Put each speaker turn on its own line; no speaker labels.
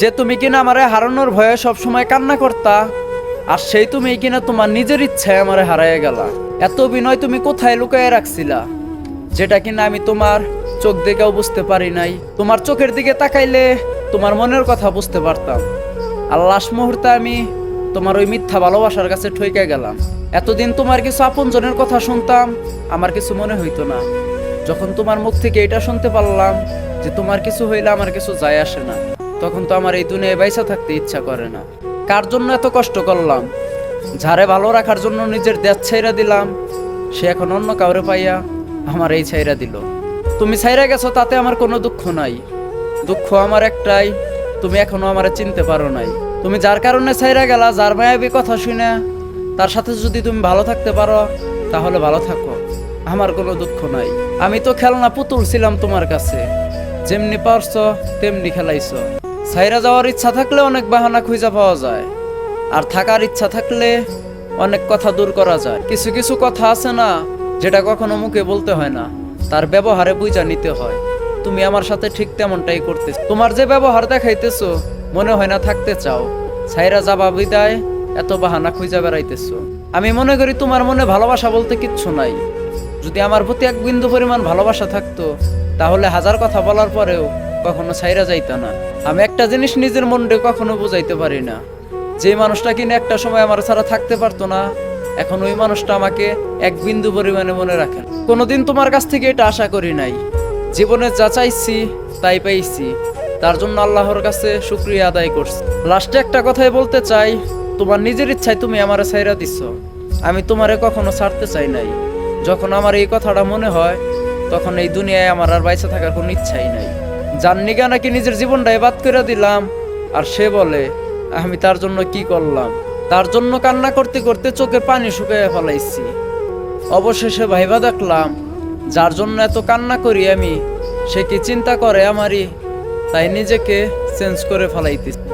যে তুমি কিনা আমারে হারানোর ভয়ে সবসময় কান্না করতা, আর সেই তুমি কিনা তোমার নিজের ইচ্ছায় আমারে হারাইয়া গেলা। এত বিনয় তুমি কোথায় লুকায় রাখছিলা? যেটা কিনা আমি তোমার চোখ দেখেও বুঝতে পারি নাই। তোমার চোখের দিকে তাকাইলে তোমার মনের কথা বুঝতে পারতাম। আর লাস্ট মুহূর্তে আমি তোমার ওই মিথ্যা ভালোবাসার কাছে ঠইকে গেলাম। এতদিন তোমার কিছু আপনজনের কথা শুনতাম, আমার কিছু মনে হইতো না। যখন তোমার মুখ থেকে এটা শুনতে পারলাম যে তোমার কিছু হইলে আমার কিছু যায় আসে না। তখন তো আমার এই দুনিয়ায় বাইসা থাকতে ইচ্ছা করে না। কার জন্য এত কষ্ট করলাম? যারে ভালো রাখার জন্য নিজের দেশ ছাইরা দিলাম, সে এখন অন্য কাউরে পাইয়া আমার এই ছাইরা দিল। তুমি ছাইরা গেছো তাতে আমার কোনো দুঃখ নাই। দুঃখ আমার একটাই, তুমি এখনও আমার চিনতে পারো নাই। তুমি যার কারণে ছাইরা গেলা, যার মায়াবী কথা শুনে, তার সাথে যদি তুমি ভালো থাকতে পারো, তাহলে ভালো থাকো। আমার কোনো দুঃখ নাই। আমি তো খেলনা পুতুল ছিলাম তোমার কাছে। যেমনি পারছ, তেমনি খেলাইছো। ছাইরা যাওয়ার ইচ্ছা থাকলে অনেক বাহানা খুঁজে পাওয়া যায়। আর থাকার ইচ্ছা থাকলে অনেক কথা দূর করা যায়। কিছু কিছু কথা আছে না, যেটা কখনো মুখে বলতে হয় না। তার ব্যবহারে বুঝা নিতে হয়। তুমি আমার সাথে ঠিক তেমনটাই করতে তোমার যে ব্যবহার দেখাইতেছো, মনে হয় না থাকতে চাও। ছাইরা যাবা বিদায়, এত বাহানা খুঁজা বেড়াইতেছো। আমি মনে করি তোমার মনে ভালোবাসা বলতে কিচ্ছু নাই। যদি আমার প্রতি এক বিন্দু পরিমাণ ভালোবাসা থাকতো, তাহলে হাজার কথা বলার পরেও কখনো ছাইরা যাইতো না। আমি একটা জিনিস নিজের মনকে কখনো বুঝাইতে পারি না। যে মানুষটা কিনে একটা সময় আমার ছাড়া থাকতে পারতো না, এখন ওই মানুষটা আমাকে এক বিন্দু পরিমাণে মনে রাখেন কোনোদিন তোমার কাছ থেকে এটা আশা করি নাই। জীবনে যা চাইছি, তাই পাইছি তার জন্য আল্লাহর কাছে শুক্রিয়া আদায় করছি। লাস্টে একটা কথাই বলতে চাই, তোমার নিজের ইচ্ছায় তুমি আমার ছাইরা দিচ্ছ আমি তোমারে কখনো ছাড়তে চাই নাই। যখন আমার এই কথাটা মনে হয়, তখন এই দুনিয়ায় আমার আর বাইসে থাকার কোনো ইচ্ছাই নাই। জাননি কেন নাকি নিজের জীবনটাই বাদ করে দিলাম? আর সে বলে, আমি তার জন্য কি করলাম? তার জন্য কান্না করতে করতে চোখে পানি শুকাইয়া ফেলাইছি। অবশেষে ভাইবা দেখলাম, যার জন্য এত কান্না করি আমি, সে কি চিন্তা করে আমারই? তাই নিজেকে চেঞ্জ করে ফেলাইতেছি।